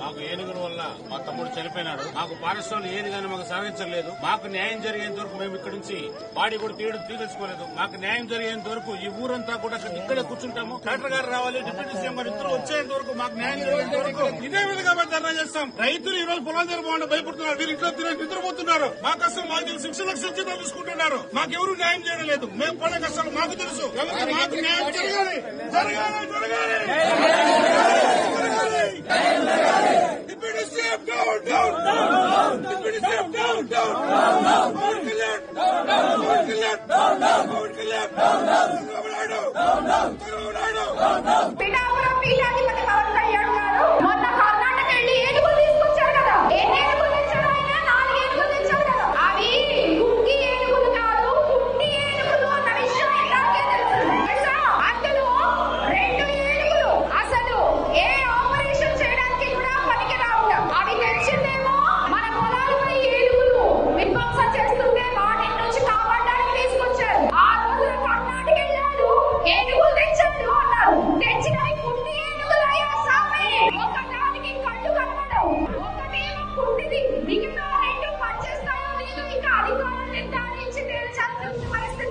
మాకు ఏనుగుల వల్ల మా తమ్ముడు చనిపోయినాడు. మాకు పారిశ్రామిక ఏనుగాని మాకు సాధించలేదు. మాకు న్యాయం జరిగేంత వరకు మేము ఇక్కడ నుంచి బాడీ కూడా తీయడం తీసుకోలేదు మాకు న్యాయం జరిగేంత వరకు ఈ ఊరంతా కూడా ఇక్కడే కూర్చుంటాము. కలెక్టర్ గారు రావాలి డిప్యూటీ సీఎం గారు ఇద్దరు వచ్చేంత వరకు మాకు న్యాయం జరిగేంత వరకు ఇదే విధంగా ధర్నా చేస్తాం. రైతులు ఈ రోజు పొలం జరపకుండా భయపడుతున్నారు. వీరు ఇంట్లో తిరిగి నిద్రపోతున్నారు. మా కష్టం మాకు తెలుసు శిక్ష లక్షలు జీతం తీసుకుంటున్నారు మాకెవరు న్యాయం చేయడం లేదు. మేము పడే కష్టాలు మాకు తెలుసు. మాకు న్యాయం జరగాలి. జరగాలి జరగాలి. down, down, down, down, down, down, down, down, Power Kalyan, down, down, Power Kalyan, down, down, Power Kalyan, down, down, Nadu, down, down, Nadu, down, down, Abi Doğan Hep için Devlet Hakkı Numarası